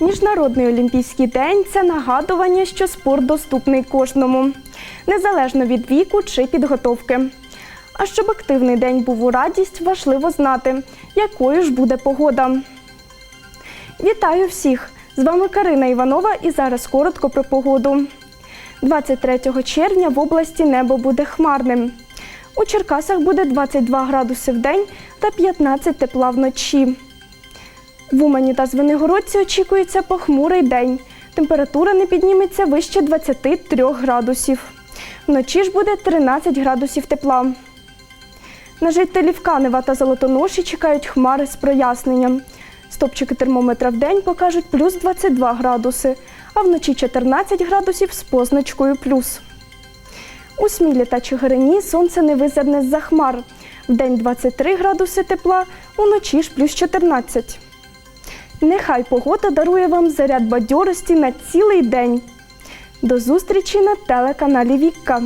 Міжнародний олімпійський день це нагадування, що спорт доступний кожному, незалежно від віку чи підготовки. А щоб активний день був у радість, важливо знати, якою ж буде погода. Вітаю всіх! З вами Карина Іванова і зараз коротко про погоду. 23 червня в області небо буде хмарним. У Черкасах буде 22 градуси в день та 15 тепла вночі. В Умані та Звенигородці очікується похмурий день. Температура не підніметься вище 23 градусів. Вночі ж буде 13 градусів тепла. На жителів Канева та Золотоноші чекають хмари з проясненням. Стопчики термометра в день покажуть плюс 22 градуси, а вночі 14 градусів з позначкою плюс. У Смілі та Чигирині сонце не визирне з-за хмар. Вдень 23 градуси тепла, уночі ж плюс 14. Нехай погода дарує вам заряд бадьорості на цілий день. До зустрічі на телеканалі Вікка.